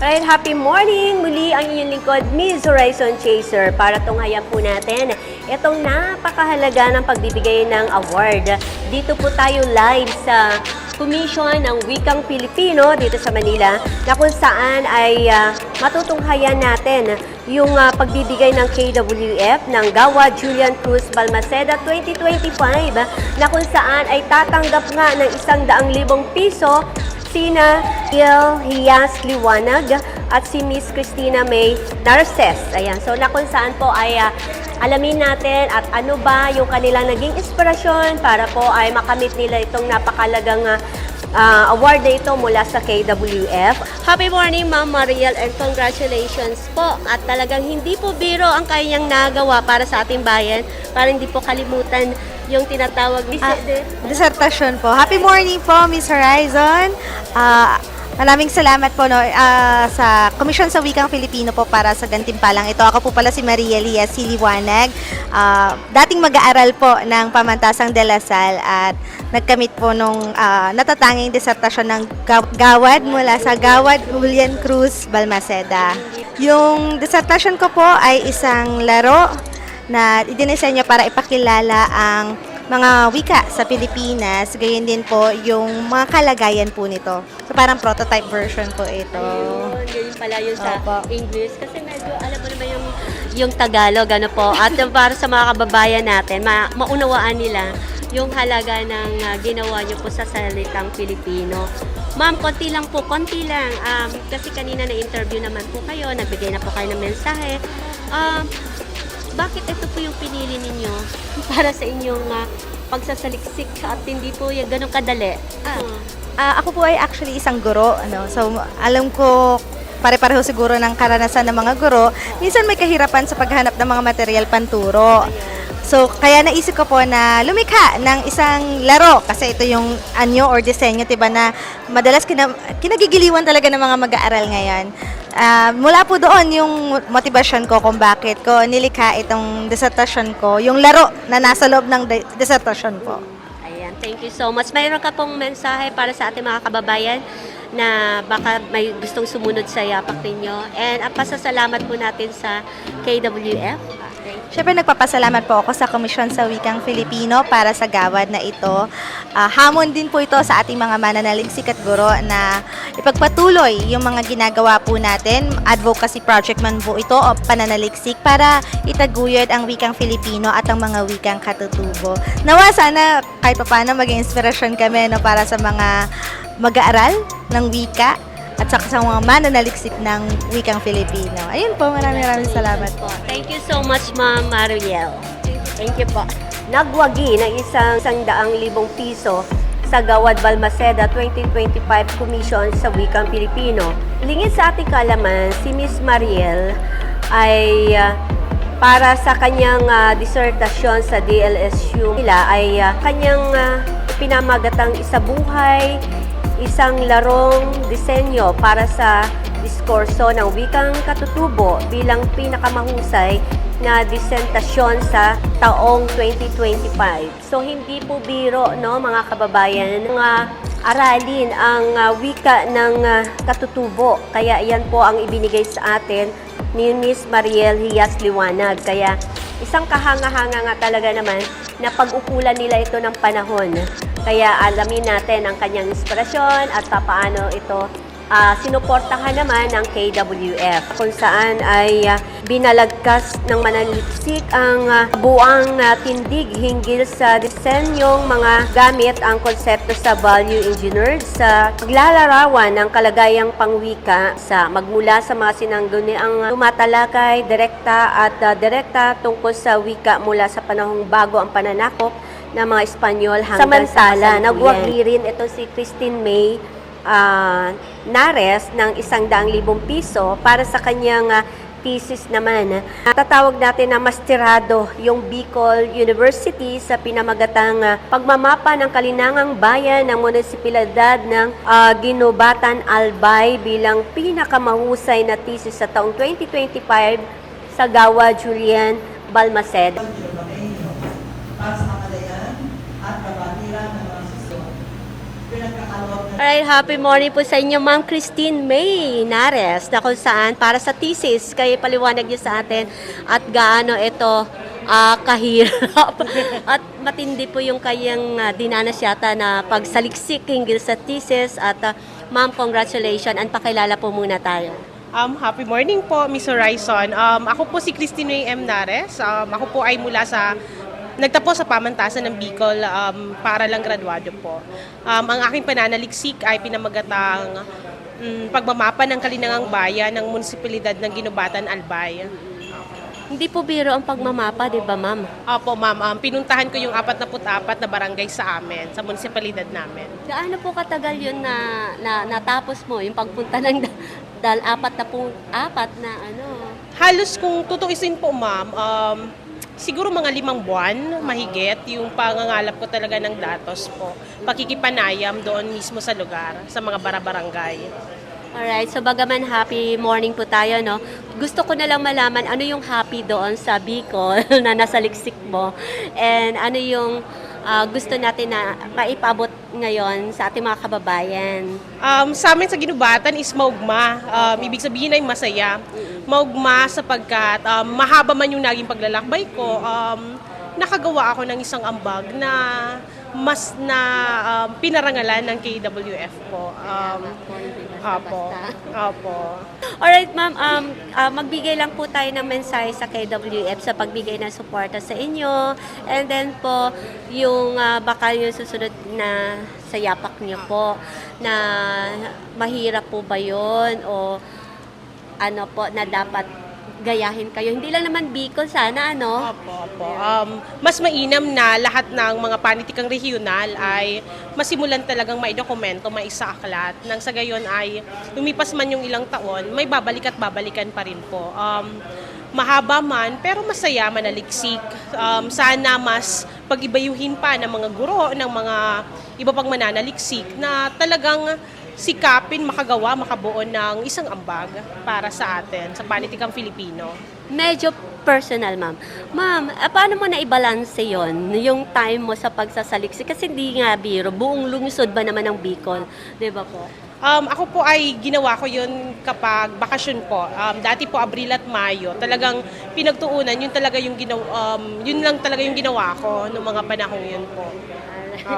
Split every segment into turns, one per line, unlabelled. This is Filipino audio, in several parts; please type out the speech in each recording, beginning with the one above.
Right, happy morning! Muli ang inyong lingkod, Miss Horizon Chaser, para tunghayan po natin itong napakahalaga ng pagbibigay ng award. Dito po tayo live sa Commission ng Wikang Pilipino dito sa Manila na kung saan ay ah, matutunghayan natin yung ah, pagbibigay ng KWF ng Gawa Julian Cruz Balmaceda 2025 na kung saan ay tatanggap nga ng isang daang libong piso sina Il Hias Liwanag at si Miss Christina May Narces. Ayan, so na kung saan po ay ah, alamin natin at ano ba yung kanilang naging inspirasyon para po ay makamit nila itong napakalagang ah, ah, award na ito mula sa KWF. Happy morning, Ma'am Mariel, and congratulations po. At talagang hindi po biro ang kanyang nagawa para sa ating bayan, para hindi po kalimutan yung tinatawag ni
Ah, dissertasyon po. Happy morning po, Miss Horizon. Ah, maraming salamat po no, ah, sa Komisyon sa Wikang Filipino po para sa gantimpalang ito. Ako po pala si Maria Lia Siliwanag. Ah, dating mag-aaral po ng Pamantasang de la Salle at nagkamit po nung ah, natatanging dissertasyon ng Ga- Gawad mula sa Gawad Julian Cruz Balmaceda. Yung dissertasyon ko po ay isang laro na idinisenyo para ipakilala ang mga wika sa Pilipinas, gayon din po yung mga kalagayan po nito. So parang prototype version po ito.
Ayun, ganyan pala yun sa
Opo.
English. Kasi medyo, alam mo naman yung, yung Tagalog, ano po. At para sa mga kababayan natin, ma- maunawaan nila yung halaga ng ah, ginawa nyo po sa salitang Pilipino. Ma'am, konti lang po, konti lang. Um, kasi kanina na-interview naman po kayo, nagbigay na po kayo ng mensahe. Um, bakit ito po yung pinili ninyo para sa inyong ah, pagsasaliksik at hindi po yung ganun kadali? Ah.
Ah, ako po ay actually isang guro. Ano? So alam ko pare-pareho siguro ng karanasan ng mga guro. Minsan may kahirapan sa paghanap ng mga material panturo. So, kaya naisip ko po na lumikha ng isang laro kasi ito yung anyo or disenyo, 'di ba, na madalas kina, kinagigiliwan talaga ng mga mag-aaral ngayon. Ah, mula po doon yung motivation ko kung bakit ko nilikha itong dissertation ko, yung laro na nasa loob ng di- dissertation po.
Ayan, thank you so much. Mayroon ka pong mensahe para sa ating mga kababayan na baka may gustong sumunod sa yapak ninyo. And ang pasasalamat po natin sa KWF.
Siyempre, nagpapasalamat po ako sa Komisyon sa Wikang Filipino para sa gawad na ito. Ah, hamon din po ito sa ating mga mananaliksik at guro na ipagpatuloy yung mga ginagawa po natin. Advocacy project man po ito o pananaliksik para itaguyod ang wikang Filipino at ang mga wikang katutubo. Nawa sana kahit pa paano maging inspirasyon kami no, para sa mga mag-aaral ng wika at saka sa mga mananaliksik ng wikang Filipino. Ayun po, maraming maraming salamat po.
Thank you so much, Ma'am Mariel. Thank you po. Nagwagi ng isang sangdaang libong piso sa Gawad Balmaceda 2025 Commission sa Wikang Pilipino. Lingid sa ating kalaman, si Miss Mariel ay ah, para sa kanyang ah, disertasyon sa DLSU nila ay ah, kanyang ah, pinamagatang isabuhay, isang larong disenyo para sa diskurso ng wikang katutubo bilang pinakamahusay na disentasyon sa taong 2025. So hindi po biro no mga kababayan mga aralin ang ah, wika ng ah, katutubo. Kaya yan po ang ibinigay sa atin ni Miss Mariel Hias Liwanag. Kaya isang kahanga-hanga nga talaga naman na pag-ukulan nila ito ng panahon. Kaya alamin natin ang kanyang inspirasyon at paano ito ah, sinuportahan naman ng KWF kung saan ay ah, binalagkas ng mananaliksik ang ah, buang ah, tindig hinggil sa disenyong mga gamit ang konsepto sa value engineered sa paglalarawan ng kalagayang pangwika sa magmula sa mga sinangguniang tumatalakay, direkta at ah, direkta tungkol sa wika mula sa panahong bago ang pananakop ng mga Espanyol hanggang sa
Samantala,
nagwagi rin ito si Christine May ah, Nares ng isang daang libong piso para sa kanyang ah, thesis naman. Ah, tatawag natin na masterado yung Bicol University sa pinamagatang ah, pagmamapa ng kalinangang bayan ng munisipalidad ng ah, Ginobatan Albay bilang pinakamahusay na thesis sa taong 2025 sa Gawa Julian Balmaceda.
para sa kamalayan at kabatiran ng mga sisyo. Pinagkakaloob na
Alright, happy morning po sa inyo, Ma'am Christine May Nares, na kung saan para sa thesis, kayo paliwanag niyo sa atin at gaano ito ah, kahirap at matindi po yung kayang ah, dinanas yata na pagsaliksik hinggil sa thesis at ah, Ma'am, congratulations and pakilala po muna tayo.
Um, happy morning po, Miss Horizon. Um, ako po si Christine M. Nares. Um, ako po ay mula sa nagtapos sa pamantasan ng Bicol um, para lang graduado po. Um, ang aking pananaliksik ay pinamagatang mm, pagmamapa ng kalinangang bayan ng munisipalidad ng Ginubatan, Albay.
Hindi po biro ang pagmamapa, di ba, Ma'am?
Opo, ma'am. Um, pinuntahan ko yung 44 na barangay sa amin, sa munisipalidad namin.
Gaano po katagal yun na, na natapos mo, yung pagpunta ng da- dahil apat na po, apat na ano,
Halos kung tutuisin po, ma'am, um, siguro mga limang buwan, mahigit, yung pangangalap ko talaga ng datos po. Pakikipanayam doon mismo sa lugar, sa mga barabarangay.
Alright, so bagaman happy morning po tayo, no? Gusto ko na lang malaman ano yung happy doon sa Bicol na nasa liksik mo and ano yung ah, gusto natin na maipabot ngayon sa ating mga kababayan.
Um, sa amin sa Ginubatan is maugma. Um, ibig sabihin ay masaya. Maugma sapagkat um, mahaba man yung naging paglalakbay ko, um, nakagawa ako ng isang ambag na mas na um, pinarangalan ng KWF po. Um, Apo. Apo.
Alright, ma'am, um, ah, magbigay lang po tayo ng mensahe sa KWF sa pagbigay ng suporta sa inyo. And then po, yung ah, baka yung susunod na sa yapak niyo po, na mahirap po ba yun o ano po na dapat gayahin kayo. Hindi lang naman Bicol sana, ano?
Opo, opo. Um, mas mainam na lahat ng mga panitikang regional ay masimulan talagang maidokumento, maisaaklat. Nang sa gayon ay lumipas man yung ilang taon, may babalik at babalikan pa rin po. Um, mahaba man, pero masaya, manaliksik. Um, sana mas pag-ibayuhin pa ng mga guro, ng mga iba pang mananaliksik na talagang sikapin, makagawa, makabuo ng isang ambag para sa atin, sa panitikang Filipino.
Medyo personal, ma'am. Ma'am, ah, paano mo na i-balance yon yung time mo sa pagsasaliksik? Kasi hindi nga biro, buong lungsod ba naman ng Bicol? Di ba po?
Um, ako po ay ginawa ko yun kapag bakasyon po. Um, dati po Abril at Mayo. Talagang pinagtuunan, yun talaga yung ginawa, um, yun lang talaga yung ginawa ko noong mga panahong yun po.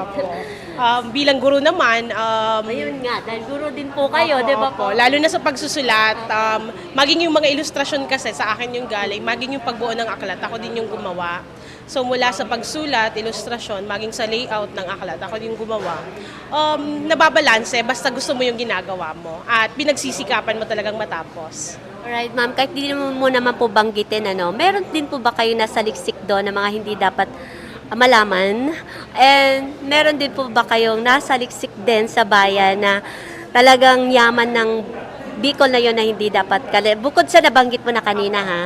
Opo. Um, bilang guro naman, um,
Ayun nga, dahil guro din po kayo, di ba po?
opo. Lalo na sa pagsusulat, um, maging yung mga ilustrasyon kasi sa akin yung galing, maging yung pagbuo ng aklat, ako din yung gumawa. So mula sa pagsulat, ilustrasyon, maging sa layout ng aklat, ako din yung gumawa. Um, nababalanse, basta gusto mo yung ginagawa mo. At pinagsisikapan mo talagang matapos.
Alright, ma'am, kahit di mo mo naman po banggitin, ano, meron din po ba kayo nasa liksik doon na mga hindi dapat malaman? And meron din po ba kayong nasa liksik din sa bayan na talagang yaman ng Bicol na yon na hindi dapat kali. Bukod sa nabanggit mo na kanina ha,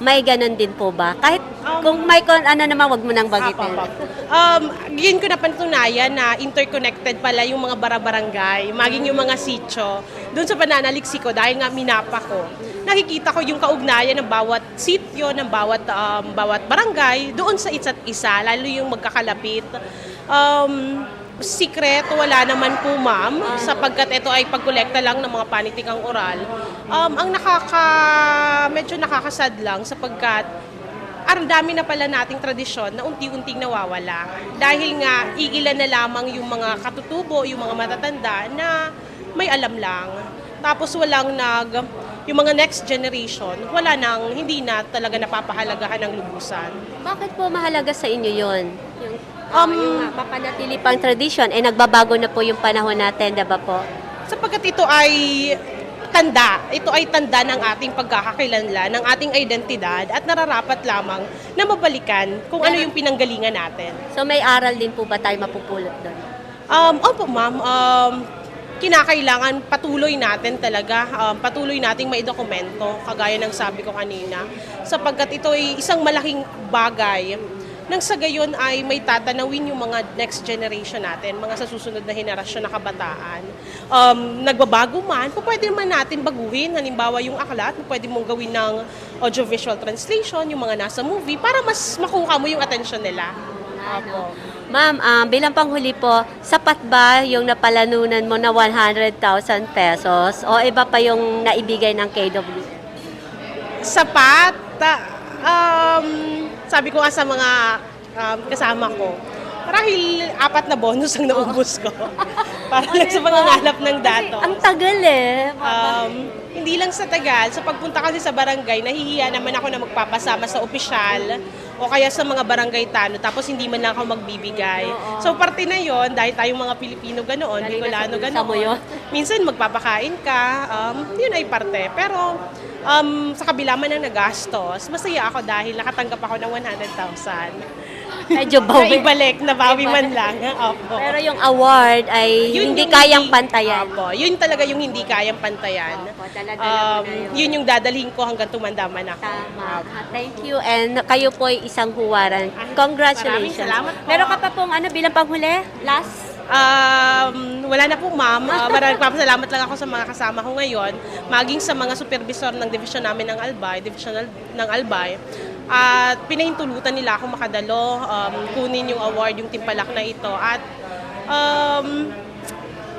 may ganun din po ba? Kahit kung may kon ano naman, wag mo nang
apo. Um, yun ko napatunayan na interconnected pala yung mga barabarangay, maging yung mga sityo, doon sa pananaliksi ko dahil nga minapa ko. Nakikita ko yung kaugnayan ng bawat sityo, ng bawat um, bawat barangay, doon sa isa't isa, lalo yung magkakalapit. Um, secret, wala naman po ma'am, sapagkat ito ay pagkolekta lang ng mga panitikang oral. Um, ang nakaka, medyo nakakasad lang sapagkat ang dami na pala nating tradisyon na unti-unting nawawala. Dahil nga, iilan na lamang yung mga katutubo, yung mga matatanda na may alam lang. Tapos walang nag, yung mga next generation, wala nang, hindi na talaga napapahalagahan ng lubusan.
Bakit po mahalaga sa inyo yon? Yung,
Um,
yung uh, mapanatili pang tradisyon, eh nagbabago na po yung panahon natin, di ba po?
Sapagkat ito ay tanda, ito ay tanda ng ating pagkakakilanlan, ng ating identidad at nararapat lamang na mabalikan kung ano yung pinanggalingan natin.
So may aral din po ba tayo mapupulot doon?
Um, opo ma'am, um, kinakailangan patuloy natin talaga, um, patuloy nating maidokumento, kagaya ng sabi ko kanina, sapagkat ito ay isang malaking bagay nang sa gayon ay may tatanawin yung mga next generation natin, mga sa susunod na henerasyon na kabataan. Um, nagbabago man, pwede naman natin baguhin, halimbawa yung aklat, pwede mong gawin ng audiovisual translation, yung mga nasa movie, para mas makuha mo yung attention nila.
Ano?
Ma'am, um, bilang panghuli po, sapat ba yung napalanunan mo na 100,000 pesos o iba pa yung naibigay ng KW?
sapat. Um, sabi ko nga sa mga um, kasama ko, marahil apat na bonus ang naubos ko. Para lang sa mga ngalap ng datos.
Ang tagal eh.
Um, hindi lang sa tagal, sa pagpunta kasi sa barangay, nahihiya naman ako na magpapasama sa opisyal o kaya sa mga barangay tano tapos hindi man lang ako magbibigay.
Oo.
So parte na yon dahil tayong mga Pilipino ganoon, Bicolano ganoon. Minsan magpapakain ka, um, yun ay parte. Pero um, sa kabila man ng nagastos, masaya ako dahil nakatanggap ako ng 100,000.
Medyo
Na
bawi.
ibalik, nabawi man lang. Opo.
Pero yung award ay
Yun
hindi
yung
kayang
hindi-
pantayan.
Opo, yun talaga yung hindi kayang pantayan.
Opo,
Um,
yun.
yun yung dadalhin ko hanggang tumandaman ako.
Tama. Ah, Thank you. And kayo po ay isang huwaran.
Ay,
Congratulations.
maraming salamat po.
Meron ka pa pong ano bilang panghuli? Last?
Um, wala na po ma'am. Uh, maraming papasalamat lang ako sa mga kasama ko ngayon, maging sa mga supervisor ng division namin ng Albay, divisional ng Albay. At pinahintulutan nila ako makadalo, um, kunin yung award, yung timpalak na ito. At um,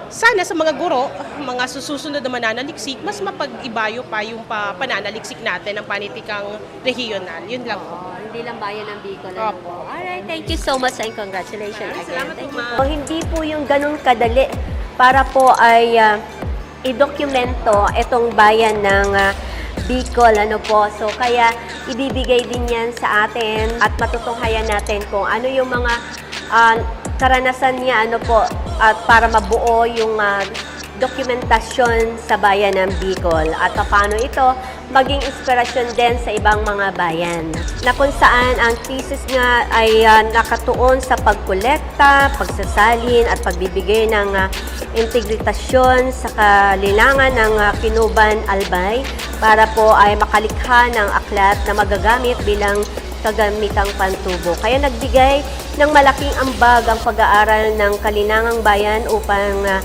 sana sa mga guro, mga susunod na mananaliksik, mas mapag-ibayo pa yung pa pananaliksik natin ng panitikang regional. Yun lang po.
Hindi lang bayan ng Bicol. ano
Opo.
po. Alright, thank you so much and congratulations
Maraming
again.
salamat
Thank
po,
you
ma'am.
Hindi po yung ganun kadali para po ay ah, idokumento itong bayan ng ah, Bicol, ano po. So, kaya ibibigay din yan sa atin at matutunghayan natin kung ano yung mga ah, karanasan niya, ano po, at para mabuo yung ah, dokumentasyon sa bayan ng Bicol at paano ito maging inspirasyon din sa ibang mga bayan na kung saan ang thesis nga ay ah, nakatuon sa pagkolekta, pagsasalin at pagbibigay ng ah, integritasyon sa kalilangan ng ah, Kinuban Albay para po ay makalikha ng aklat na magagamit bilang kagamitang pantubo. Kaya nagbigay ng malaking ambag ang pag-aaral ng kalinangang bayan upang ah,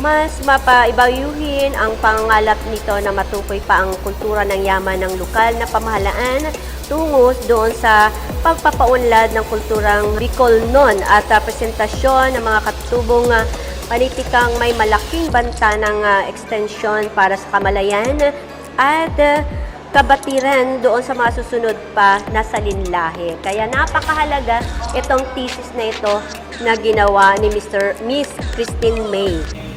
mas mapaibayuhin ang pangalap nito na matukoy pa ang kultura ng yaman ng lokal na pamahalaan tungo doon sa pagpapaunlad ng kulturang Bicolnon at ah, presentasyon ng mga katutubong ah, panitikang may malaking banta ng ah, ekstensyon para sa kamalayan at ah, kabatiran doon sa mga susunod pa na salinlahi. Kaya napakahalaga itong thesis na ito na ginawa ni Mr. Miss Christine May.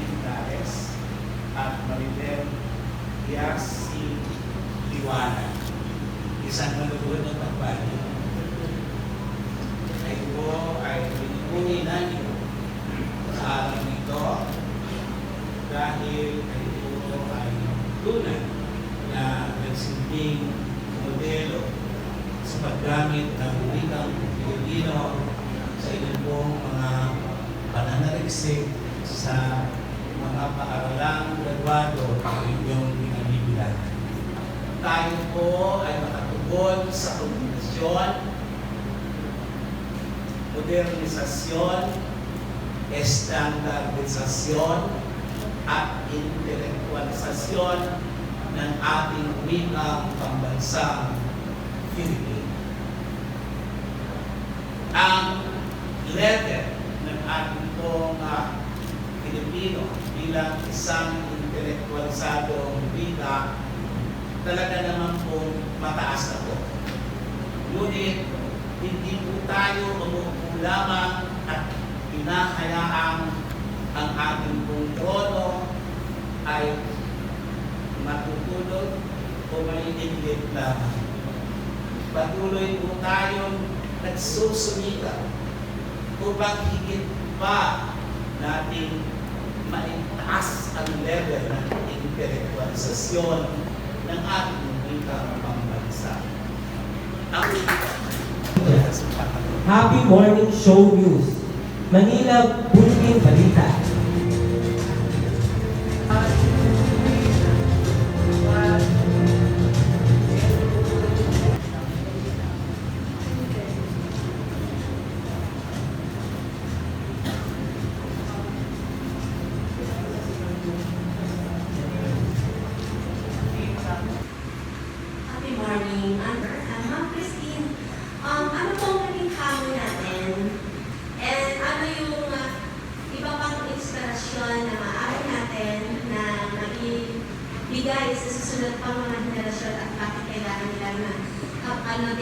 Liwanag. Isang malubuan ng pagbayo. Ito ay pinipuni namin sa araw nito dahil ito ay tunay na nagsilbing modelo sa paggamit ng wikang Pilipino sa inyong pong mga pananaliksik sa mga paaralang graduado ng inyong. Po ay makatugon sa kombinasyon, modernisasyon, estandardisasyon, at intelektualisasyon ng ating wikang pambansang Filipino. Ang level ng ating pong ah, Pilipino bilang isang intelektualisadong wika talaga naman pong mataas na po. Ngunit hindi po tayo umupo lamang at pinahayaang ang ating pong trono ay matutulog o may idlit lamang. Patuloy po tayong nagsusumita upang higit pa nating maitaas ang level ng intelektualisasyon ng ating pambansa. Ang
Happy Morning Show News. Manila Bulletin Balita.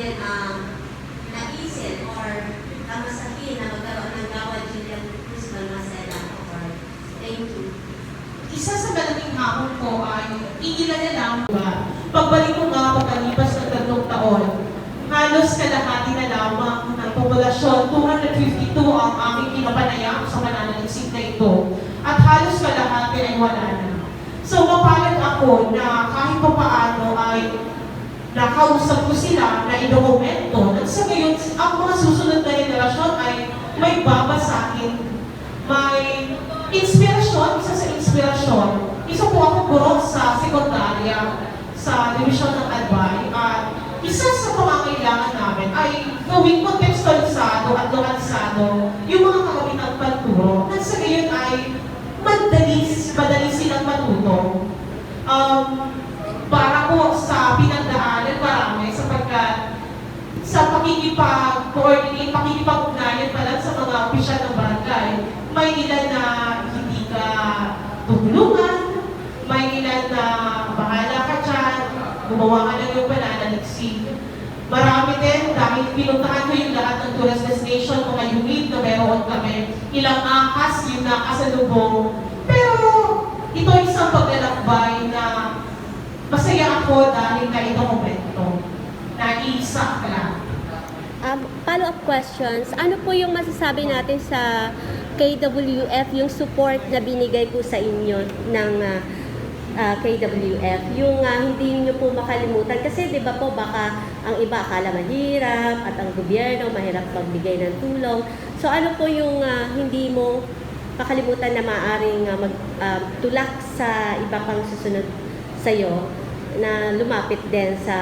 Din um, naisin or kamasahin na magkaroon ng Gawad Julian Cruz Balmaceda Award. Thank you.
Isa sa malaking hamon ko ay iilan na lang ba? Pagbalik ko nga pagkalipas ng tatlong taon, halos kalahati na lamang ng populasyon, 252 ang aming kinapanayam sa mananaliksik na ito. At halos kalahati ay wala na. So mapalad ako na kahit pa paano ay nakausap ko sila na idokumento. At sa ngayon, ang mga susunod na henerasyon ay may babasahin may inspirasyon, isa sa inspirasyon. Isa po ako guro sa sekundarya sa division ng Albay at isa sa pangangailangan namin ay gawing kontekstualisado at lokansado yung mga kagamitang panturo at sa gayon ay madali, madali silang matuto. Um, para po sa pinagdaanan marami sapagkat sa pakikipag-coordinate, pakikipag-ugnayan pa lang sa mga opisyal ng barangay, may ilan na hindi ka tutulungan, may ilan na bahala ka dyan, gumawa ka ng yung pananaliksik. Marami din, dahil pinuntahan ko yung lahat ng tourist destination, mga unit na meron kami, ilang akas yung nakasalubong. Pero ito ay isang paglalakbay na masaya ako dahil na ito komento. Nag-iisa ka lang.
Um, follow-up questions. Ano po yung masasabi natin sa KWF, yung support na binigay po sa inyo ng ah, ah, KWF, yung ah, hindi niyo po makalimutan. Kasi di ba po, baka ang iba akala mahirap at ang gobyerno mahirap magbigay ng tulong. So ano po yung ah, hindi mo makalimutan na maaaring ah, mag, ah, tulak sa iba pang susunod sa'yo na lumapit din sa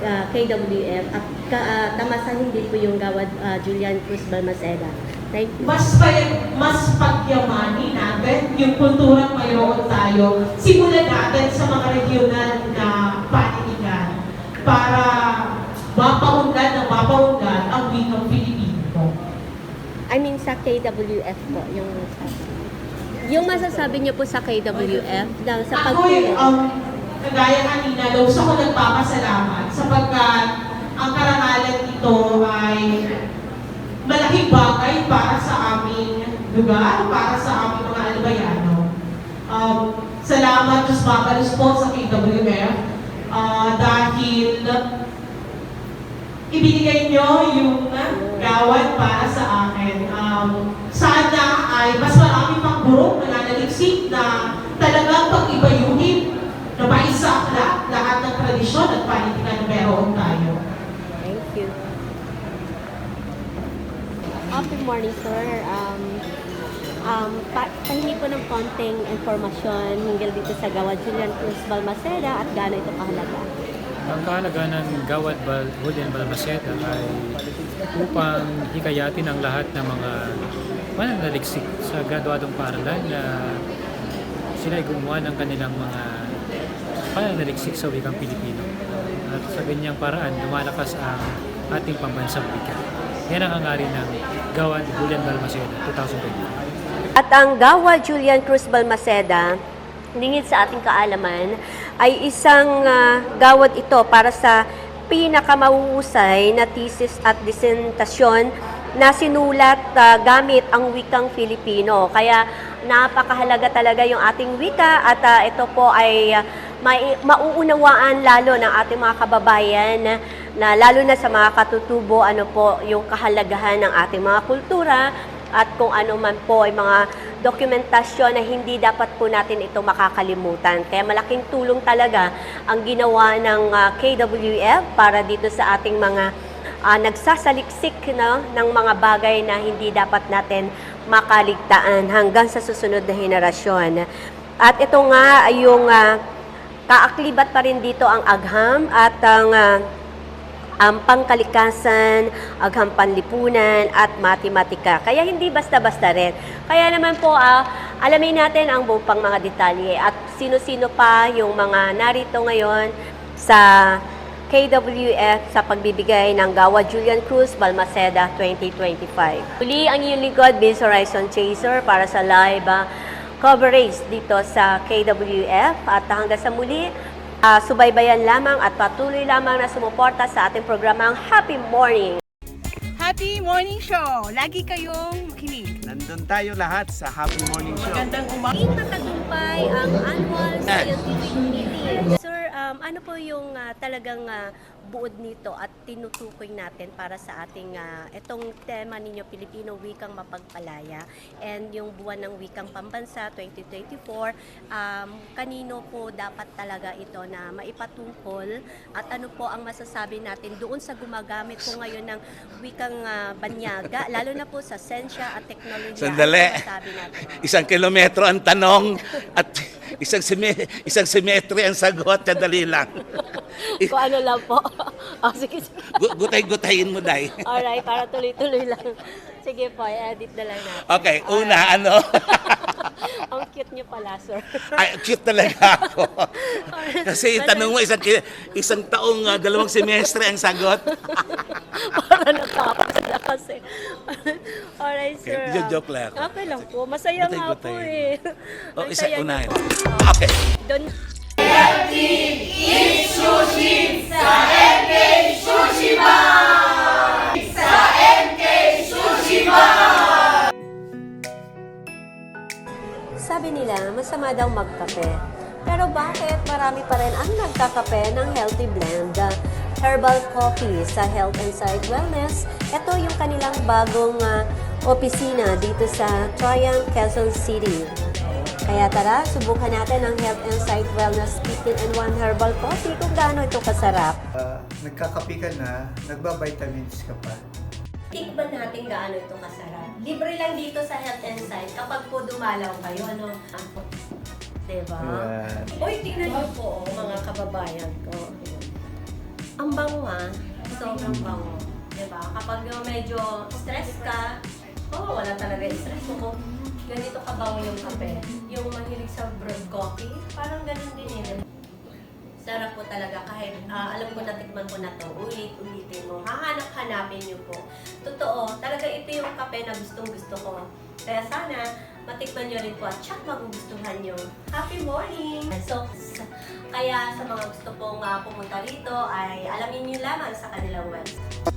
ah, KWF at ka, ah, tamasahin din po yung gawad ah, Julian Cruz Balmaceda. Thank you.
mas pay, mas pagyamanin natin yung kulturang mayroon tayo. Simulan natin sa mga regional na panitikan para mapaunlad ng mapaunlad ang wikang Pilipino.
I mean sa KWF po, yung yung masasabi niyo po sa KWF na sa
Ako'y,
pagtulong.
um, kagaya kanina, lubos ako nagpapasalamat sapagkat ang karangalan ito ay malaking bagay para sa aming lugar, para sa aming mga albayano. Um, salamat Diyos Mabalus po sa KWF ah, dahil ibinigay nyo yung gawad para sa akin. Um, sana ay mas marami pang burong nananaliksik na talagang pag-ibayuhin na maisakla lahat ng tradisyon at panitikan na meron tayo.
Thank you. Oh, good morning, sir. Um, um, pa pahingi po ng konting informasyon hinggil dito sa Gawad Julian Cruz Balmaceda at gaano ito kahalaga.
Ang kahalaga ng Gawad Bal Julian Balmaceda ay upang hikayatin ang lahat ng mga mananaliksik sa graduadong paaralan na sila ay gumawa ng kanilang mga pananaliksik sa wikang Pilipino. At sa ganyang paraan, lumalakas ang ating pambansang wika. Yan ang hangarin ng Gawad Julian Balmaceda 2025.
At ang Gawa Julian Cruz Balmaceda, lingid sa ating kaalaman, ay isang ah, gawad ito para sa pinakamahusay na thesis at disentasyon na sinulat ah, gamit ang wikang Filipino. Kaya napakahalaga talaga yung ating wika at ah, ito po ay ah, mai- mauunawaan lalo ng ating mga kababayan na, na lalo na sa mga katutubo ano po yung kahalagahan ng ating mga kultura at kung ano man po ay mga dokumentasyon na hindi dapat po natin ito makakalimutan. Kaya malaking tulong talaga ang ginawa ng ah, KWF para dito sa ating mga ah, nagsasaliksik no, ng mga bagay na hindi dapat natin makaligtaan hanggang sa susunod na henerasyon. At ito nga ay yung ah, kaaklibat pa rin dito ang agham at ang ah, ang pangkalikasan, agham panlipunan, at matematika. Kaya hindi basta-basta rin. Kaya naman po, ah, alamin natin ang buong pang mga detalye at sino-sino pa yung mga narito ngayon sa KWF sa pagbibigay ng Gawa Julian Cruz Balmaceda 2025. Muli ang iyong lingkod, Biz Horizon Chaser para sa live ah, coverage dito sa KWF at hanggang sa muli, Ah, subaybayan lamang at patuloy lamang na sumuporta sa ating programang Happy Morning.
Happy Morning Show! Lagi kayong makinig.
Nandun tayo lahat sa Happy Morning Show.
Magandang umaga.
Matagumpay ang annual scientific meeting. Sir, um, ano po yung ah, talagang ah, buod nito at tinutukoy natin para sa ating ah, itong tema ninyo Pilipino Wikang Mapagpalaya and yung buwan ng Wikang Pambansa 2024 um, kanino po dapat talaga ito na maipatungkol at ano po ang masasabi natin doon sa gumagamit po ngayon ng wikang ah, banyaga lalo na po sa sensya at teknolohiya
Sandali.
Ano?
Isang kilometro ang tanong at isang sime, isang simetri ang sagot. Dali lang.
Kung ano lang po. oh, sige, sige.
Gu- Gutay-gutayin mo, Day.
Alright, para tuloy-tuloy lang. Sige po, edit na lang natin.
Okay, una, ano?
Ang cute niyo pala, sir.
Ay, cute talaga ako. Kasi tanong mo, isang, isang taong ah, dalawang semestre ang sagot.
para natapos na kasi. Alright, sir.
Okay, joke lang ako.
Okay lang po. Masaya nga po eh.
O,
Ang
isa, unahin.
po.
Okay.
Doon, daw magkape. Pero bakit marami pa rin ang nagkakape ng healthy blend? Herbal coffee sa Health and Sight Wellness. Ito yung kanilang bagong ah, opisina dito sa Triumph, Quezon City. Kaya tara, subukan natin ang Health and Sight Wellness 15 and 1 Herbal Coffee kung gaano ito kasarap.
Ah, nagkakapi ka na, nagbabitamins ka pa.
Tikman natin gaano ito kasarap. Libre lang dito sa Health and Sight kapag po dumalaw kayo. Ano? Diba?
Ayan.
Uy, tingnan niyo po, oh, mga kababayan ko. Ang bango ah. Sobrang bango. Diba? Kapag yung medyo stress ka, oh, wala talaga yung stress mo. Kung ganito kabango yung kape. Yung mahilig sa brewed coffee, parang ganun din eh. Sarap po talaga kahit ah, alam ko natikman ko na to, ulit-ulitin mo, hahanap-hanapin niyo po. Totoo, talaga ito yung kape na gustong gusto ko. Kaya sana, matikman niyo rin po at tsak magugustuhan niyo. Happy morning! So, kaya sa mga gusto pong ah, pumunta rito ay alamin niyo lamang sa kanilang website.